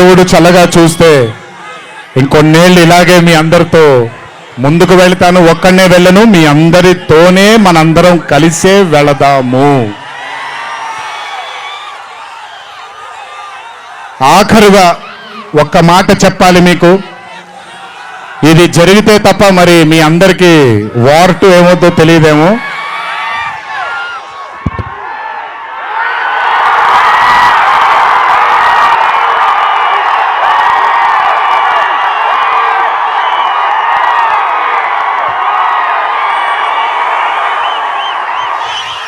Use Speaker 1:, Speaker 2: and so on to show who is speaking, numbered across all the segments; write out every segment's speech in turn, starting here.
Speaker 1: దేవుడు చల్లగా చూస్తే ఇంకొన్నేళ్ళు ఇలాగే మీ అందరితో ముందుకు వెళ్తాను. ఒక్కడనే వెళ్ళను మీ అందరితోనే మనందరం కలిసే వెళదాము. ఆఖరుగా ఒక్క మాట చెప్పాలి మీకు. ఇది జరిగితే తప్ప మరి మీ అందరికీ వార్ టు ఏమవుతో తెలియదేమో.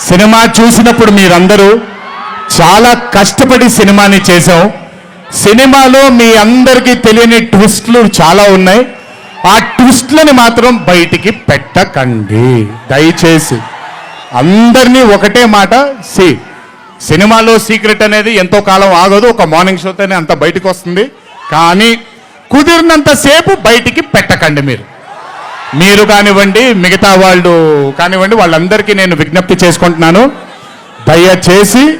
Speaker 1: సినిమా చూసినప్పుడు మీరందరూ చాలా కష్టపడి సినిమాని చేశాం. సినిమాలో మీ అందరికీ తెలియని ట్విస్ట్లు చాలా ఉన్నాయి. ఆ ట్విస్ట్లని మాత్రం బయటికి పెట్టకండి. దయచేసి అందరినీ ఒకటే మాట సి సినిమాలో సీక్రెట్ అనేది ఎంతో కాలం ఆగదు ఒక మార్నింగ్ షోతోనే అంత బయటకు వస్తుంది. కానీ కుదిరినంతసేపు బయటికి పెట్టకండి మీరు. మీరు కానివ్వండి మిగతా వాళ్ళు కానివ్వండి వాళ్ళందరికీ నేను విజ్ఞప్తి చేసుకుంటున్నాను. దయచేసి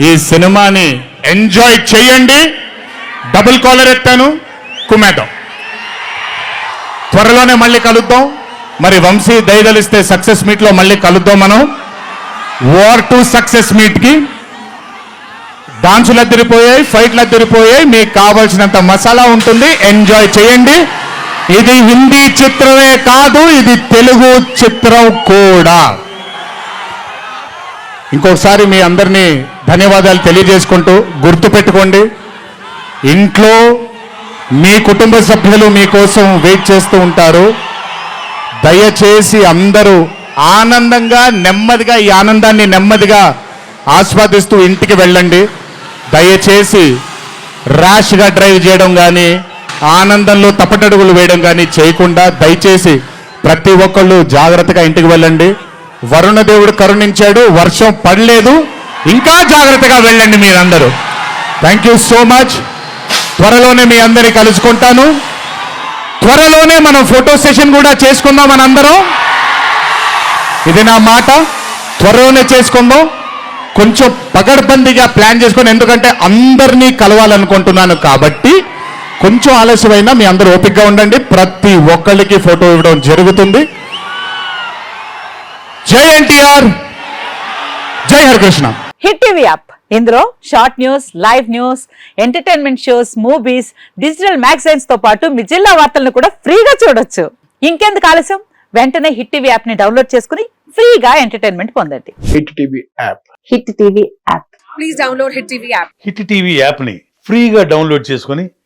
Speaker 1: ఈ సినిమాని ఎంజాయ్ చేయండి. డబుల్ కాలర్ ఎత్తాను. కుమేద్దాం త్వరలోనే మళ్ళీ కలుద్దాం. మరి వంశీ దయదలిస్తే సక్సెస్ మీట్లో మళ్ళీ కలుద్దాం మనం. వార్ టు సక్సెస్ మీట్కి డాన్సులు అద్దరిపోయాయి ఫైట్లు అద్దరిపోయాయి. మీకు కావాల్సినంత మసాలా ఉంటుంది. ఎంజాయ్ చేయండి. ఇది హిందీ చిత్రమే కాదు ఇది తెలుగు చిత్రం కూడా. ఇంకొకసారి మీ అందరినీ ధన్యవాదాలు తెలియజేసుకుంటూ గుర్తుపెట్టుకోండి ఇంట్లో మీ కుటుంబ సభ్యులు మీకోసం వెయిట్ చేస్తూ ఉంటారు. దయచేసి అందరూ ఆనందంగా నెమ్మదిగా ఈ ఆనందాన్ని నెమ్మదిగా ఆస్వాదిస్తూ ఇంటికి వెళ్ళండి. దయచేసి ర్యాష్గా డ్రైవ్ చేయడం కానీ ఆనందంలో తప్పటడుగులు వేయడం కానీ చేయకుండా దయచేసి ప్రతి ఒక్కళ్ళు జాగ్రత్తగా ఇంటికి వెళ్ళండి. వరుణ దేవుడు కరుణించాడు వర్షం పడలేదు. ఇంకా జాగ్రత్తగా వెళ్ళండి మీరందరూ. థ్యాంక్ యూ సో మచ్ త్వరలోనే మీ అందరినీ కలుసుకుంటాను. త్వరలోనే మనం ఫోటో సెషన్ కూడా చేసుకుందాం మనందరం. ఇది నా మాట. త్వరలోనే చేసుకుందాం. కొంచెం పగడ్బందీగా ప్లాన్ చేసుకొని ఎందుకంటే అందరినీ కలవాలనుకుంటున్నాను కాబట్టి కొంచెం ఆలస్యమైనా మీ అందరూ ఓపికగా ఉండండి. ప్రతి ఒక్కళ్ళకి ఫోటో ఇవ్వడం జరుగుతుంది. జై ఎన్టీఆర్! జై హరికృష్ణ!
Speaker 2: Hit TV app. ఇందులో short news live news entertainment shows movies digital మ్యాగజైన్స్తో పాటు మీ జిల్లా వార్తలను కూడా ఫ్రీగా చూడొచ్చు. ఇంకెందుకు ఆలస్యం? వెంటనే హిట్ టీవీ యాప్ని డౌన్లోడ్ చేసుకుని ఫ్రీగా ఎంటర్టైన్మెంట్ పొందండి.
Speaker 3: Hit TV app.
Speaker 2: Hit TV app.
Speaker 4: Please download Hit TV app.
Speaker 5: Hit TV యాప్ని ఫ్రీగా డౌన్లోడ్ చేసుకొని